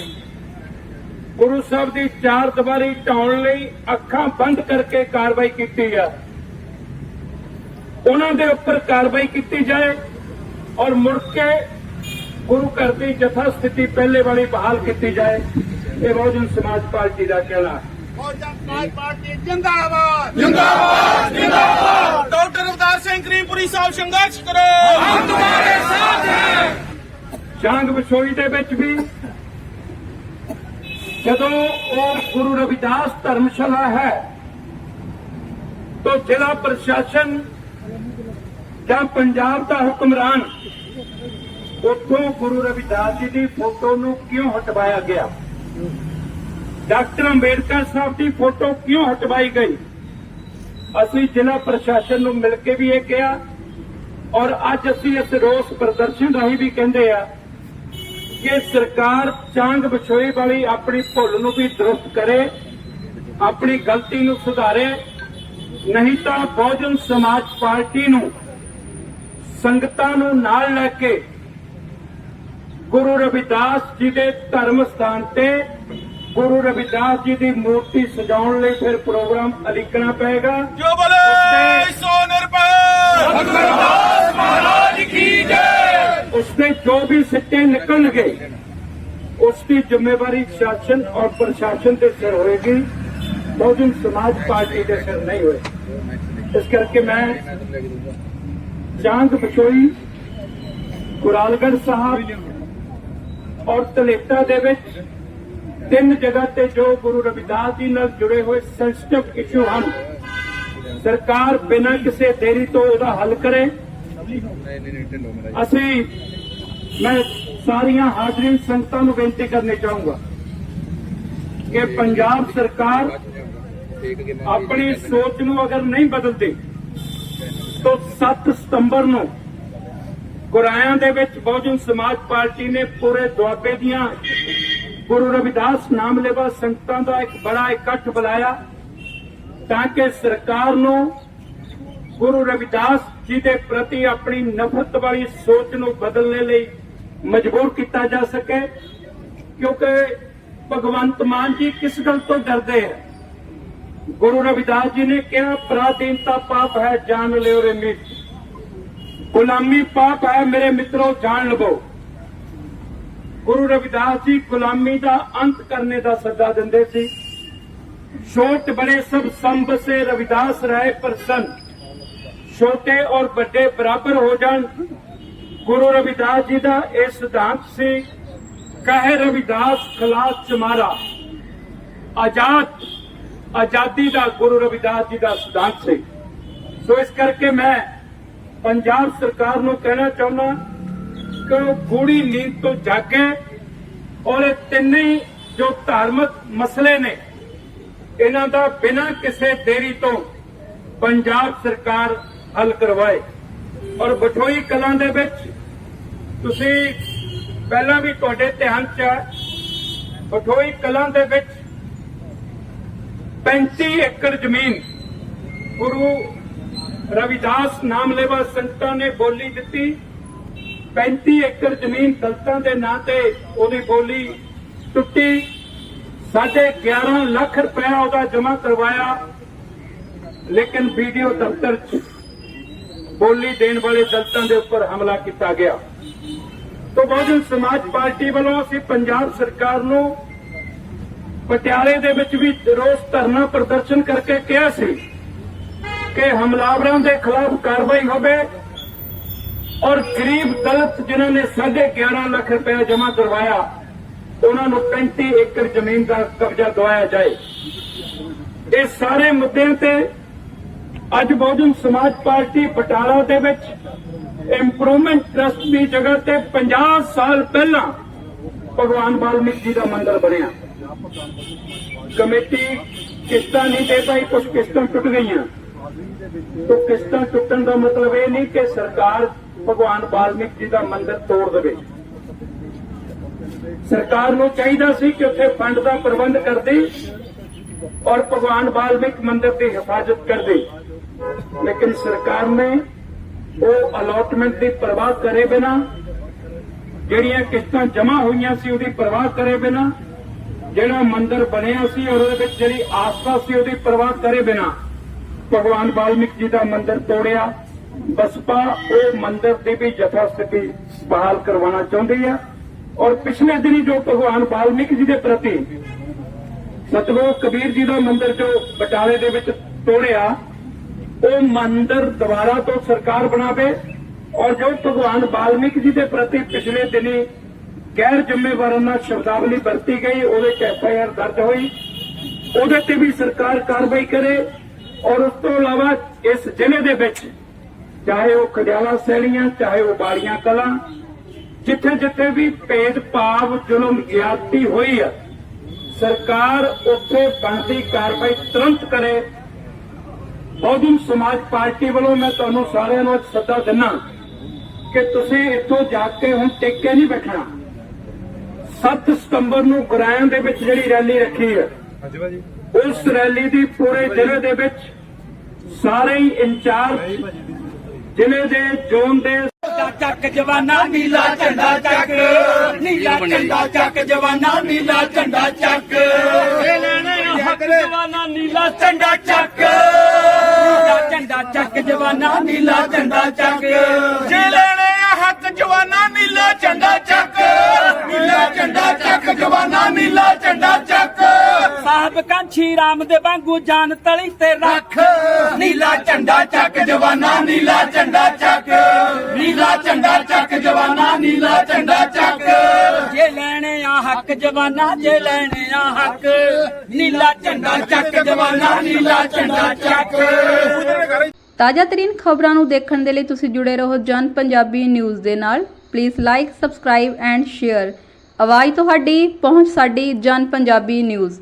ਗੁਰੂ ਸਾਹਿਬ ਦੀ ਚਾਰ ਦੀਵਾਰੀ ਢਾਉਣ ਲਈ ਅੱਖਾਂ ਬੰਦ ਕਰਕੇ ਕਾਰਵਾਈ ਕੀਤੀ ਆ। ਉਹਨਾਂ ਦੇ ਉੱਪਰ ਕਾਰਵਾਈ ਕੀਤੀ ਜਾਏ ਔਰ ਮੁੜ ਕੇ ਗੁਰੂ ਘਰ ਦੀ ਜਥਾ ਸਥਿਤੀ ਪਹਿਲੇ ਵਾਲੀ ਬਹਾਲ ਕੀਤੀ ਜਾਏ ਇਹ ਬਹੁਜਨ ਸਮਾਜ ਪਾਰਟੀ ਦਾ ਕਹਿਣਾ। ਹੈ ਡਾਕਟਰ ਅਵਤਾਰ ਸਿੰਘ ਕਰੀਮਪੁਰੀ ਸਾਹਿਬ ਸੰਘਰਸ਼ ਕਰੋ। ਹਮ ਤੁਹਾਡੇ ਸਾਥ ਹੈ। ਜੰਗ ਵਿਛੋਈ ਦੇ ਵਿੱਚ ਵੀ ਜਦੋਂ ਉਹ ਗੁਰੂ ਰਵਿਦਾਸ ਧਰਮਸ਼ਾਲਾ ਹੈ ਤਾਂ ਜ਼ਿਲ੍ਹਾ ਪ੍ਰਸ਼ਾਸਨ ਜਾਂ ਪੰਜਾਬ ਦਾ ਹੁਕਮਰਾਨ ਉੱਥੋਂ ਗੁਰੂ ਰਵਿਦਾਸ ਜੀ ਦੀ ਫੋਟੋ ਨੂੰ ਕਿਉਂ ਹਟਵਾਇਆ ਗਿਆ? ਡਾਕਟਰ ਅੰਬੇਡਕਰ ਸਾਹਿਬ ਦੀ ਫੋਟੋ ਕਿਉਂ ਹਟਵਾਈ ਗਈ? ਅਸੀਂ ਜ਼ਿਲ੍ਹਾ ਪ੍ਰਸ਼ਾਸਨ ਨੂੰ ਮਿਲ ਕੇ ਵੀ ਇਹ ਕਿਹਾ ਔਰ ਅੱਜ ਅਸੀਂ ਇਸ ਰੋਸ ਪ੍ਰਦਰਸ਼ਨ ਰਾਹੀਂ ਵੀ ਕਹਿੰਦੇ ਆ ਕਿ ਸਰਕਾਰ ਚਾਂਗ ਵਿਛੋਈ ਵਾਲੀ ਆਪਣੀ ਭੁੱਲ ਨੂੰ ਵੀ ਦਰੁਸਤ ਕਰੇ, ਆਪਣੀ ਗਲਤੀ ਨੂੰ ਸੁਧਾਰੇ, ਨਹੀਂ ਤਾਂ ਬਹੁਜਨ ਸਮਾਜ ਪਾਰਟੀ ਨੂੰ ਸੰਗਤਾਂ ਨੂੰ ਨਾਲ ਲੈ ਕੇ ਗੁਰੂ ਰਵਿਦਾਸ ਜੀ ਦੇ ਧਰਮ ਸਥਾਨ ਤੇ ਗੁਰੂ ਰਵਿਦਾਸ ਜੀ ਦੀ ਮੂਰਤੀ ਸਜਾਉਣ ਲਈ ਫਿਰ ਪ੍ਰੋਗਰਾਮ ਅਲੀਕਣਾ ਪਏਗਾ। ਜੋ ਬੋਲੇ ਸੋ ਨਿਰਭੈ ਮਹਾਰਾਜ ਕੀ ਜੈ। ਉਸ ਤੇ ਜੋ ਵੀ ਸਿੱਟੇ ਨਿਕਲਣਗੇ ਉਸ ਦੀ ਜ਼ਿੰਮੇਵਾਰੀ ਸ਼ਾਸਨ ਔਰ ਪ੍ਰਸ਼ਾਸਨ ਦੇ ਸਿਰ ਹੋਏਗੀ। ਬਹੁਜਨ ਸਮਾਜ ਪਾਰਟੀ ਦੇ ਸਿਰ ਨਹੀਂ ਹੋਏ। ਇਸ ਕਰਕੇ ਮੈਂ ਚਾਂਗ ਬਚੋਈ ਕੁਰਾਲਗੜ੍ਹ ਸਾਹਿਬ ਔਰ ਤਲੇਟਾ ਦੇ ਵਿੱਚ ਤਿੰਨ ਜਗ੍ਹਾ ਤੇ ਜੋ ਗੁਰੂ ਰਵਿਦਾਸ ਜੀ ਨਾਲ ਜੁੜੇ ਹੋਏ ਸੈਂਸਿਟਿਵ ਇਸ਼ੂ ਹਨ, ਸਰਕਾਰ ਬਿਨਾਂ ਕਿਸੇ ਦੇਰੀ ਤੋਂ ਉਹਦਾ ਹੱਲ ਕਰੇ। ਅਸੀਂ, ਮੈਂ ਸਾਰੀਆਂ ਹਾਜ਼ਰੀਨ ਸੰਗਤਾਂ ਨੂੰ ਬੇਨਤੀ ਕਰਨੀ ਚਾਹੂੰਗਾ ਕਿ ਪੰਜਾਬ ਸਰਕਾਰ ਆਪਣੀ ਸੋਚ ਨੂੰ ਅਗਰ ਨਹੀਂ ਬਦਲਦੀ, ਤਾਂ 7 ਸਤੰਬਰ ਨੂੰ ਗੁਰਾਇਆਂ ਦੇ ਵਿੱਚ ਬਹੁਜਨ ਸਮਾਜ ਪਾਰਟੀ ਨੇ ਪੂਰੇ ਦੁਆਬੇ ਦੀਆਂ ਗੁਰੂ ਰਵਿਦਾਸ ਨਾਮ ਲੈਵਾ ਸੰਗਤਾਂ ਦਾ ਇੱਕ ਬੜਾ ਇਕੱਠ ਬੁਲਾਇਆ ਤਾਂ ਕਿ ਸਰਕਾਰ ਨੂੰ ਗੁਰੂ ਰਵਿਦਾਸ ਜੀ ਦੇ ਪ੍ਰਤੀ ਆਪਣੀ ਨਫ਼ਰਤ ਵਾਲੀ ਸੋਚ ਨੂੰ ਬਦਲਣ ਲਈ ਮਜਬੂਰ ਕੀਤਾ ਜਾ ਸਕੇ, ਕਿਉਂਕਿ ਭਗਵੰਤ ਮਾਨ ਜੀ ਕਿਸ ਗੱਲ ਤੋਂ ਡਰਦੇ ਹੈ ਗੁਰੂ ਰਵਿਦਾਸ ਜੀ ਨੇ ਕਿਹਾ ਪ੍ਰਾਦੀਨਤਾ ਪਾਪ ਹੈ ਜਾਣ ਲਿਓ ਰੇ ਮਿੱਤ ਗੁਲਾਮੀ ਪਾਪ ਹੈ, ਮੇਰੇ ਮਿੱਤਰੋ, ਜਾਣ ਲਵੋ। ਗੁਰੂ ਰਵਿਦਾਸ ਜੀ ਗੁਲਾਮੀ ਦਾ ਅੰਤ ਕਰਨੇ ਦਾ ਸੱਦਾ ਦਿੰਦੇ ਸੀ। ਛੋਟ ਬੜੇ ਸਭ ਸੰਭ ਸੇ ਰਵਿਦਾਸ ਰਹੇ ਪ੍ਰਸੰਨ। ਛੋਟੇ ਔਰ ਵੱਡੇ ਬਰਾਬਰ ਹੋ ਜਾਣ। ਗੁਰੂ ਰਵਿਦਾਸ ਜੀ ਦਾ ਇਹ ਸਿਧਾਂਤ ਸੀ, ਕਹੇ ਰਵਿਦਾਸ ਖਲਾਸ ਚਮਾਰਾ। ਆਜ਼ਾਦ, ਆਜ਼ਾਦੀ ਦਾ ਗੁਰੂ ਰਵਿਦਾਸ ਜੀ ਦਾ ਸਿਧਾਂਤ ਸੀ। ਸੋ ਇਸ ਕਰਕੇ ਮੈਂ ਪੰਜਾਬ ਸਰਕਾਰ ਨੂੰ ਕਹਿਣਾ ਚਾਹੁੰਦਾ ਕਿ ਉਹ ਗੂੜੀ ਨੀਂਦ ਤੋਂ ਜਾਗੇ ਔਰ ਇਹ ਤਿੰਨੇ ਜੋ ਧਾਰਮਿਕ ਮਸਲੇ ਨੇ, ਇਹਨਾਂ ਦਾ ਬਿਨਾਂ ਕਿਸੇ ਦੇਰੀ ਤੋਂ ਪੰਜਾਬ ਸਰਕਾਰ ਹੱਲ ਕਰਵਾਏ। ਔਰ ਬਠੋਈ ਕਲਾਂ ਦੇ ਵਿੱਚ ਤੁਸੀਂ ਪਹਿਲਾਂ ਵੀ ਤੁਹਾਡੇ ਧਿਆਨ ਚ ਹੈ ਬਠੋਈ ਕਲਾਂ ਦੇ ਵਿੱਚ 35 ਏਕੜ ਜ਼ਮੀਨ ਗੁਰੂ ਰਵਿਦਾਸ ਨਾਮ ਲੈਵਾ ਸੰਤਾਂ ਨੇ ਬੋਲੀ ਦਿੱਤੀ। 35 ਏਕੜ ਜ਼ਮੀਨ ਦਲਤਾਂ ਦੇ ਨਾਂ ਤੇ ਉਹਦੀ ਬੋਲੀ ਟੁੱਟੀ। ਸਾਢੇ 11 ਲੱਖ ਰੁਪਇਆ ਉਹਦਾ ਜਮ੍ਹਾਂ ਕਰਵਾਇਆ। ਲੇਕਿਨ ਵੀਡੀਓ ਦਫ਼ਤਰ 'ਚ ਬੋਲੀ ਦੇਣ ਵਾਲੇ ਦਲਤਾਂ ਦੇ ਉੱਪਰ ਹਮਲਾ ਕੀਤਾ ਗਿਆ। ਤੋਂ ਬਹੁਜਨ ਸਮਾਜ ਪਾਰਟੀ ਵੱਲੋਂ ਅਸੀਂ ਪੰਜਾਬ ਸਰਕਾਰ ਨੂੰ ਪਟਿਆਲੇ ਦੇ ਵਿੱਚ ਵੀ ਰੋਸ ਧਰਨਾ ਪ੍ਰਦਰਸ਼ਨ ਕਰਕੇ ਕਿਹਾ ਸੀ ਕਿ ਹਮਲਾਵਰਾਂ ਦੇ ਖਿਲਾਫ ਕਾਰਵਾਈ ਹੋਵੇ ਔਰ ਗਰੀਬ ਦਲਤ ਜਿਨ੍ਹਾਂ ਨੇ 11.5 ਲੱਖ ਰੁਪਏ ਜਮ੍ਹਾਂ ਕਰਵਾਇਆ, ਉਹਨਾਂ ਨੂੰ 35 ਏਕੜ ਜ਼ਮੀਨ ਦਾ ਕਬਜ਼ਾ ਦਵਾਇਆ ਜਾਏ। ਇਹ ਸਾਰੇ ਮੁੱਦਿਆਂ ਤੇ ਅੱਜ ਬਹੁਜਨ ਸਮਾਜ ਪਾਰਟੀ ਬਟਾਲਾ ਦੇ ਵਿੱਚ ਇੰਪਰੂਵਮੈਂਟ ਟਰਸਟ ਦੀ ਜਗ੍ਹਾ ਤੇ 50 ਸਾਲ ਪਹਿਲਾਂ ਭਗਵਾਨ ਵਾਲਮੀਕ ਜੀ ਦਾ ਮੰਦਿਰ ਬਣਿਆ। ਕਮੇਟੀ ਕਿਸ਼ਤਾਂ ਨਹੀਂ ਦੇ ਪਾਈ ਕੁਝ ਕਿਸ਼ਤਾਂ ਟੁੱਟ ਗਈਆਂ। ਤੋ ਕਿਸ਼ਤਾਂ ਟੁੱਟਣ ਦਾ ਮਤਲਬ ਇਹ ਨਹੀਂ ਕਿ ਸਰਕਾਰ ਭਗਵਾਨ ਵਾਲਮੀਕ ਜੀ ਦਾ ਮੰਦਿਰ ਤੋੜ ਦੇਵੇ। ਸਰਕਾਰ ਨੂੰ ਚਾਹੀਦਾ ਸੀ ਕਿ ਉੱਥੇ ਫੰਡ ਦਾ ਪ੍ਰਬੰਧ ਕਰਦੀ ਔਰ ਭਗਵਾਨ ਵਾਲਮੀਕ ਮੰਦਿਰ ਦੀ ਹਿਫਾਜ਼ਤ ਕਰਦੀ ਲੇਕਿਨ ਸਰਕਾਰ ਨੇ ਉਹ ਅਲਾਟਮੈਂਟ ਦੀ ਪਰਵਾਹ ਕਰੇ ਬਿਨਾ, ਜਿਹੜੀਆਂ ਕਿਸ਼ਤਾਂ ਜਮ੍ਹਾਂ ਹੋਈਆਂ ਸੀ ਉਹਦੀ ਪਰਵਾਹ ਕਰੇ ਬਿਨਾ, ਜਿਹੜਾ ਮੰਦਿਰ ਬਣਿਆ ਸੀ ਔਰ ਉਹਦੇ ਵਿੱਚ ਜਿਹੜੀ ਆਸਥਾ ਸੀ ਉਹਦੀ ਪਰਵਾਹ ਕਰੇ ਬਿਨਾ ਭਗਵਾਨ ਵਾਲਮੀਕ ਜੀ ਦਾ ਮੰਦਿਰ ਤੋੜਿਆ। ਬਸਪਾ ਉਹ ਮੰਦਿਰ ਦੀ ਵੀ ਯਥਾ ਸਥਿਤੀ ਬਹਾਲ ਕਰਵਾਉਣਾ ਚਾਹੁੰਦੀ ਹੈ। ਔਰ ਪਿਛਲੇ ਦਿਨੀ ਜੋ ਭਗਵਾਨ ਵਾਲਮੀਕ ਜੀ ਦੇ ਪ੍ਰਤੀ ਸਤਿਗੁਰੂ ਕਬੀਰ ਜੀ ਦਾ ਮੰਦਿਰ ਜੋ ਬਟਾਲੇ ਦੇ ਵਿੱਚ ਤੋੜਿਆ, ਉਹ ਮੰਦਿਰ ਦੁਬਾਰਾ ਤੋਂ ਸਰਕਾਰ ਬਣਾਵੇ ਔਰ ਜੋ ਭਗਵਾਨ ਵਾਲਮੀਕ ਜੀ ਦੇ ਪ੍ਰਤੀ ਪਿਛਲੇ ਦਿਨੀ ਗੈਰ ਜ਼ਿੰਮੇਵਾਰਾਨਾ ਸ਼ਬਦਾਵਲੀ ਵਰਤੀ ਗਈ, ਉਹਦੇ ਚ ਐਫਆਈਆਰ ਦਰਜ ਹੋਈ। ਉਹਦੇ ਤੇ ਵੀ ਸਰਕਾਰ ਕਾਰਵਾਈ ਕਰੇ। ਔਰ ਉਸ ਤੋਂ ਇਲਾਵਾ ਇਸ ਜ਼ਿਲ੍ਹੇ ਦੇ ਵਿੱਚ ਚਾਹੇ ਉਹ ਖਡਿਆਲਾ ਸੈਲੀਆਂ ਚਾਹੇ ਉਹ ਬਾੜੀਆਂ ਕਲਾਂ, ਜਿੱਥੇ ਜਿੱਥੇ ਵੀ ਭੇਦ ਭਾਵ ਜ਼ੁਲਮ ਜ਼ਿਆਦਤੀ ਹੋਈ ਹੈ ਸਰਕਾਰ ਉੱਥੇ ਬਣਦੀ ਕਾਰਵਾਈ ਤੁਰੰਤ ਕਰੇ। ਬਹੁਜਨ ਸਮਾਜ ਪਾਰਟੀ ਵੱਲੋਂ ਮੈਂ ਤੁਹਾਨੂੰ ਸਾਰਿਆਂ ਨੂੰ ਸੱਦਾ ਦਿੰਨਾ ਕਿ ਤੁਸੀਂ ਇੱਥੋਂ ਜਾ ਕੇ ਹੁਣ ਟਿੱਕੇ ਨਹੀਂ ਬੈਠਣਾ। 7 ਸਤੰਬਰ ਨੂੰ ਗੁਰਾਇਆਂ ਦੇ ਵਿੱਚ ਜਿਹੜੀ ਰੈਲੀ ਰੱਖੀ ਹੈ ਉਸ ਰੈਲੀ ਦੀ ਪੂਰੇ ਜ਼ਿਲ੍ਹੇ ਦੇ ਵਿੱਚ ਸਾਰੇ ਹੀ ਇੰਚਾਰਜ ਜ਼ਿਲ੍ਹੇ ਦੇ ਜ਼ੋਨ ਦੇ ਚੱਕ ਜਵਾਨਾ ਨੀਲਾ ਝੰਡਾ ਚੱਕ। ਨੀਲਾ ਝੰਡਾ ਚੱਕ ਜਵਾਨਾ ਨੀਲਾ ਝੰਡਾ ਚੱਕ। ਇਹ ਲੈਣੇ ਆ ਹੱਕ ਜਵਾਨਾ ਨੀਲਾ ਝੰਡਾ ਚੱਕ। ਨੀਲਾ ਝੰਡਾ ਚੱਕ ਜਵਾਨਾ ਨੀਲਾ ਝੰਡਾ ਚੱਕ। ਜੇ ਲੈਣੇ ਆ ਹੱਕ ਜਵਾਨਾ ਨੀਲਾ ਝੰਡਾ ਚੱਕ। ਨੀਲਾ ਝੰਡਾ ਚੱਕ ਜਵਾਨਾ ਨੀਲਾ ਝੰਡਾ ਚੱਕ। ਸਾਹਿਬ ਕਾਂਛੀ ਰਾਮ ਦੇ ਵਾਂਗੂ ਜਾਨ ਤਲੀ ਤੇ ਰੱਖ। ਨੀਲਾ ਝੰਡਾ ਚੱਕ ਜਵਾਨਾ ਨੀਲਾ ਝੰਡਾ ਚੱਕ। ਨੀਲਾ ਝੰਡਾ ਚੱਕ ਜਵਾਨਾ ਨੀਲਾ ਝੰਡਾ ਚੱਕ। ਜੇ ਲੈਣੇ ਆ ਹੱਕ ਜਵਾਨਾ ਜੇ ਲੈਣੇ ਆ ਹੱਕ। ਨੀਲਾ ਝੰਡਾ ਚੱਕ ਜਵਾਨਾ ਨੀਲਾ ਝੰਡਾ ਚੱਕ। ਤਾਜ਼ਾ ਤਰੀਨ ਖਬਰਾਂ ਨੂੰ ਦੇਖਣ ਦੇ ਲਈ ਤੁਸੀਂ ਜੁੜੇ ਰਹੋ ਜਨ ਪੰਜਾਬੀ ਨਿਊਜ਼ ਦੇ ਨਾਲ। Please like subscribe and share ਆਵਾਜ਼ ਤੁਹਾਡੀ ਪਹੁੰਚ ਸਾਡੀ ਜਨ ਪੰਜਾਬੀ ਨਿਊਜ਼।